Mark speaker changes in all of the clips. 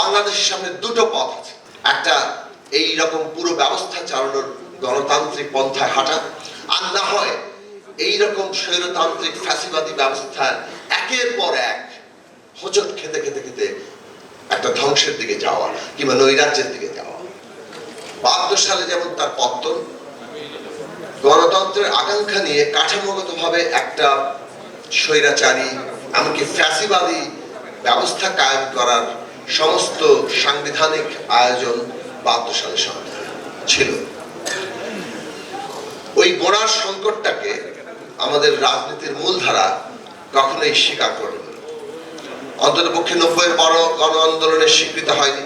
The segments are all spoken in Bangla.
Speaker 1: বাংলাদেশের সামনে দুটো পথ আছে। একটা এই রকম পুরো ব্যবস্থা চালানোর গণতান্ত্রিক পন্থায় হাঁটা, আর না হয় এই রকম স্বৈরতান্ত্রিক ফ্যাসিবাদী ব্যবস্থার একের পর এক হোঁচট খেতে খেতে খেতে একটা ধ্বংসের দিকে যাওয়া কিংবা নৈরাজ্যের দিকে যাওয়া। বাহাত্তর সালে যেমন তার পত্তন, গণতন্ত্রের আকাঙ্ক্ষা নিয়ে কাঠামোগতভাবে একটা স্বৈরাচারী, এমনকি ফ্যাসিবাদী ব্যবস্থা কায়েম করার সমস্ত সাংবিধানিক আয়োজন বাহাত্তর সালে ছিল। ওই গোড়ার সংকটটাকে আমাদের রাজনীতির মূলধারা কখনোই স্বীকার করেনি। অন্তত পক্ষে নব্বইয়ের বড় গণ আন্দোলনের স্বীকৃতি হয়নি।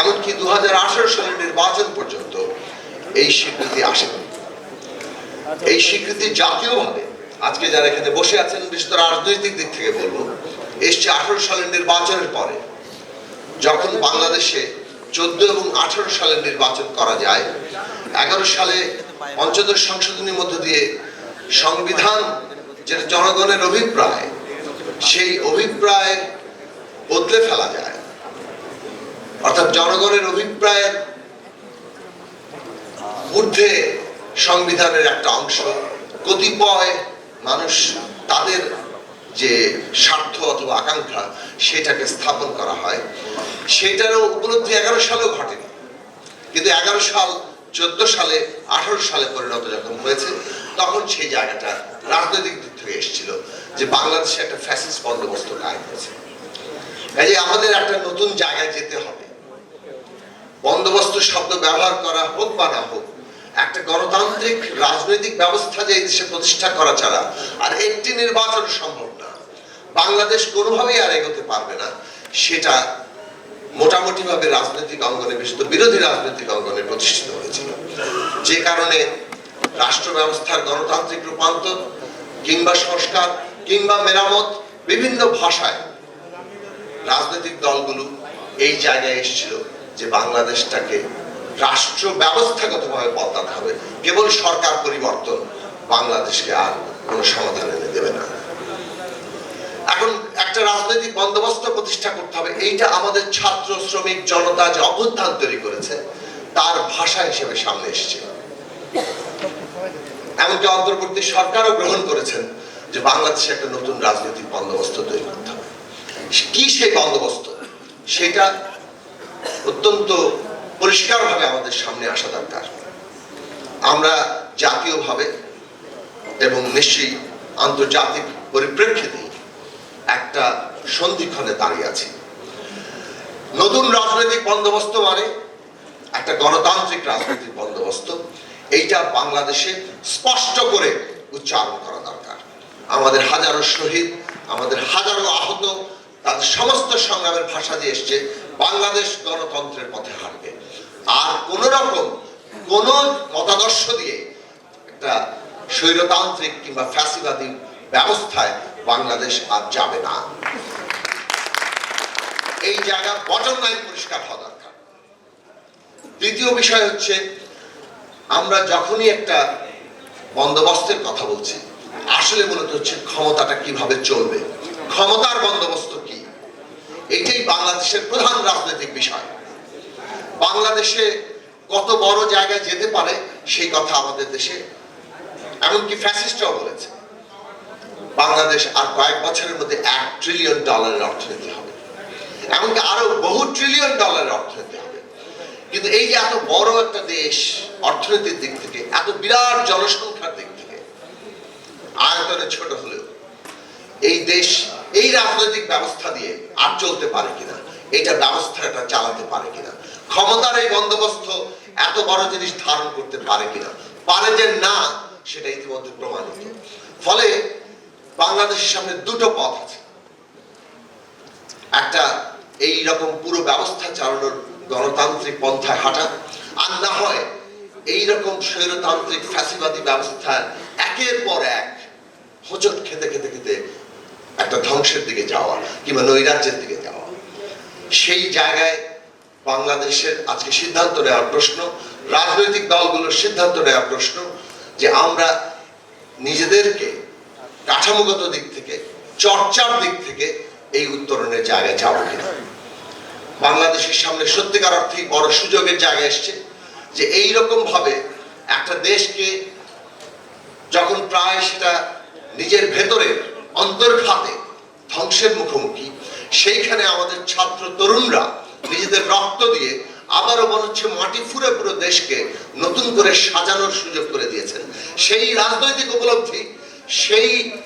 Speaker 1: এমনকি দু হাজার সালের নির্বাচন পর্যন্ত এই স্বীকৃতি আসেনি। এই স্বীকৃতি জাতীয়ভাবে আজকে যারা এখানে বসে আছেন করে রাজনৈতিক দিক থেকে বলব, এসছে আঠারো সালের নির্বাচনের পরে। যখন বাংলাদেশে চোদ্দ এবং আঠারো সালের নির্বাচন করা যায়, এগারো সালে পঞ্চদশ সংশোধনীর মধ্য দিয়ে সংবিধান যেটা জনগণের অভিপ্রায়, সেই অভিপ্রায় বদলে ফেলা যায়। অর্থাৎ জনগণের অভিপ্রায়ের ঊর্ধ্বে সংবিধানের একটা অংশ। কতিপয় মানুষ তাদের যে স্বার্থ অথবা আকাঙ্ক্ষা সেটাকে স্থাপন করা হয়। সেটারও উপলব্ধি এগারো সালেও ঘটেনি। কিন্তু এগারো সাল, চোদ্দ সালে, আঠারো সালে পরিণত যখন হয়েছে, তখন সেই জায়গাটা রাজনৈতিক দিক থেকে এসেছিল যে বাংলাদেশে একটা ফ্যাসিস্ট বন্দোবস্ত কায়েম হয়েছে। কাজে আমাদের একটা নতুন জায়গায় যেতে হবে। বন্দোবস্ত শব্দ ব্যবহার করা হোক বা না হোক, একটা গণতান্ত্রিক রাজনৈতিক ব্যবস্থা যে এই দেশে প্রতিষ্ঠা করা ছাড়া আর একটি নির্বাচন সম্ভব বাংলাদেশ কোনোভাবেই আর এগোতে পারবে না। সেটা মোটামুটি ভাবে রাজনৈতিক অঙ্গনে বিশেষত বিরোধী রাজনৈতিক অঙ্গনে প্রতিষ্ঠিত হয়েছিল। যে কারণে রাষ্ট্র ব্যবস্থার গণতান্ত্রিক রূপান্তর কিংবা সংস্কার কিংবা মেরামত বিভিন্ন ভাষায় রাজনৈতিক দলগুলো এই জায়গায় এসেছিল যে বাংলাদেশটাকে রাষ্ট্র ব্যবস্থাগতভাবে বদলাতে হবে। কেবল সরকার পরিবর্তন বাংলাদেশকে আর কোনো সমাধান এনে দেবে না। একটা রাজনৈতিক বন্দোবস্ত প্রতিষ্ঠা করতে হবে। এইটা আমাদের ছাত্র, শ্রমিক, জনতা যে অভ্যুত্থান তৈরি করেছে, তার ভাষা হিসেবে সামনে এসছে। এমনকি অন্তর্বর্তী সরকারও গ্রহণ করেছেন যে বাংলাদেশে একটা নতুন রাজনৈতিক বন্দোবস্ত তৈরি করতে হবে। কি সেই বন্দোবস্ত? সেটা অত্যন্ত পরিষ্কারভাবে আমাদের সামনে আসা দরকার। আমরা জাতীয়ভাবে এবং নিশ্চয়ই আন্তর্জাতিক পরিপ্রেক্ষিতে একটা সন্ধিক্ষণে দাঁড়িয়ে আছি। নতুন রাজনৈতিক বন্দোবস্ত মানে একটা গণতান্ত্রিক রাজনৈতিক বন্দোবস্ত। এইটা বাংলাদেশে স্পষ্ট করে উচ্চারণ করা দরকার। আমাদের হাজারো শহীদ, আমাদের হাজারো আহত, তাদের সমস্ত সংগ্রামের ভাষা দিয়ে এসছে, বাংলাদেশ গণতন্ত্রের পথে হাঁটবে। আর কোন রকম কোন মতাদর্শ দিয়ে একটা স্বৈরতান্ত্রিক কিংবা ফ্যাসিবাদী ব্যবস্থায় বাংলাদেশ আর যাবে না। এই জায়গা বটম লাইন পরিষ্কার হওয়া দরকার। দ্বিতীয় বিষয় হচ্ছে, আমরা যখনই একটা বন্দোবস্তের কথা বলছি, আসলে মূলত হচ্ছে ক্ষমতাটা কীভাবে চলবে, ক্ষমতার বন্দোবস্ত কি? এটাই বাংলাদেশের প্রধান রাজনৈতিক বিষয়। বাংলাদেশে কত বড় জায়গায় যেতে পারে সেই কথা আমাদের দেশে, এমনকি ফ্যাসিস্টরাও বলেছে। বাংলাদেশ আর কয়েক বছরের মধ্যে এক ট্রিলিয়ন ডলারের অর্থনীতি হবে। এমনকি আরও বহু ট্রিলিয়ন ডলারের অর্থনীতি হবে। কিন্তু এই যে এত বড় একটা দেশ অর্থনীতির দিক থেকে, এত বিরাট জনসংখ্যার দিক থেকে, আয়তনে ছোট হলেও এই দেশ এই রাজনৈতিক ব্যবস্থা দিয়ে আর চলতে পারে কিনা এটা ব্যবস্থাটা চালাতে পারে কিনা, ক্ষমতার এই বন্দোবস্ত এত বড় জিনিস ধারণ করতে পারে কিনা, পারে যে না, সেটা ইতিমধ্যে প্রমাণিত। ফলে বাংলাদেশের সামনে দুটো পথ আছে। একটা এই রকম পুরো ব্যবস্থা চালানোর গণতান্ত্রিক পন্থায় হাঁটা, আর না হয় এই রকম স্বৈরতান্ত্রিক ফ্যাসিবাদী ব্যবস্থার একের পর এক হোঁচট খেতে খেতে খেতে একটা ধ্বংসের দিকে যাওয়া কিংবা নৈরাজ্যের দিকে যাওয়া। সেই জায়গায় বাংলাদেশের আজকে সিদ্ধান্ত নেওয়ার প্রশ্ন, রাজনৈতিক দলগুলোর সিদ্ধান্ত নেওয়ার প্রশ্ন যে আমরা নিজেদেরকে কাঠামোগত দিক থেকে, চর্চার দিক থেকে এই উত্তরণের জায়গায় যাব কিনা। বাংলাদেশের সামনে সত্যিকার অর্থেই বড় সুযোগের জায়গা এসছে যে এই রকম ভাবে একটা দেশকে যখন প্রায় সেটা নিজের ভেতরের অন্তর্ঘাতে ধ্বংসের মুখোমুখি, সেইখানে আমাদের ছাত্র তরুণরা নিজেদের রক্ত দিয়ে আবারও মনে হচ্ছে মাটি ফুরে পুরো দেশকে নতুন করে সাজানোর সুযোগ করে দিয়েছেন। সেই রাজনৈতিক উপলব্ধি সেই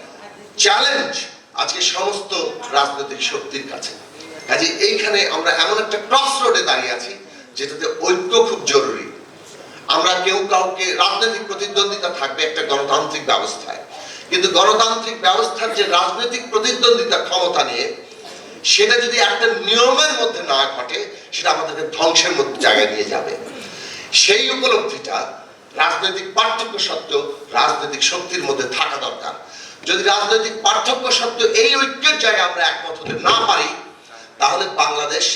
Speaker 1: চ্যালেঞ্জ আজকে সমস্ত রাজনৈতিক শক্তির কাছে। কাজে এইখানে আমরা এমন একটা ক্রস রোডে দাঁড়িয়ে আছি, যেটাতে ঐক্য খুব জরুরি। আমরা কেউ কাউকে রাজনৈতিক প্রতিদ্বন্দ্বিতা থাকবে একটা গণতান্ত্রিক ব্যবস্থায়। কিন্তু গণতান্ত্রিক ব্যবস্থার যে রাজনৈতিক প্রতিদ্বন্দ্বিতা ক্ষমতা নিয়ে, সেটা যদি একটা নিয়মের মধ্যে না ঘটে, সেটা আমাদেরকে ধ্বংসের মধ্যে জায়গায় নিয়ে যাবে। সেই উপলব্ধিটা রাজনৈতিক পার্থক্য সত্ত্বেও রাজনৈতিক শক্তির মধ্যে থাকা দরকার। যদি রাজনৈতিক পার্থক্য সত্ত্বেও এই ঐক্যের জায়গায় আমরা একমত হতে না পারি, তাহলে বাংলাদেশ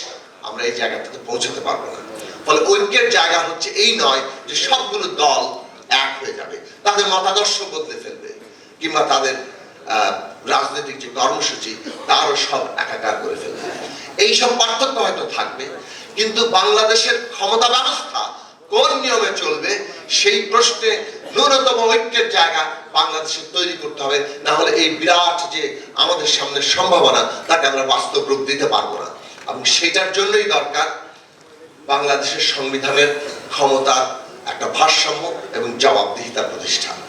Speaker 1: আমরা এই জায়গাটাতে পৌঁছাতে পারব না। ফলে ঐক্যের জায়গা হচ্ছে এই নয় যে সবগুলো দল এক হয়ে যাবে। তাদের মতাদর্শ বদলে ফেলবে, কিংবা তাদের রাজনৈতিক যে কর্মসূচি, তারও সব একাকার করে ফেলবে। এই সব পার্থক্য হয়তো থাকবে, কিন্তু বাংলাদেশের ক্ষমতা ব্যবস্থা কোন নিয়মে চলবে সেই প্রশ্নে ন্যূনতম ঐক্যের জায়গা বাংলাদেশে তৈরি করতে হবে। না হলে এই বিরাট যে আমাদের সামনে সম্ভাবনা, তাকে আমরা বাস্তব রূপ দিতে পারব না। এবং সেটার জন্যই দরকার বাংলাদেশের সংবিধানের ক্ষমতার একটা ভারসাম্য এবং জবাবদিহিতা প্রতিষ্ঠা।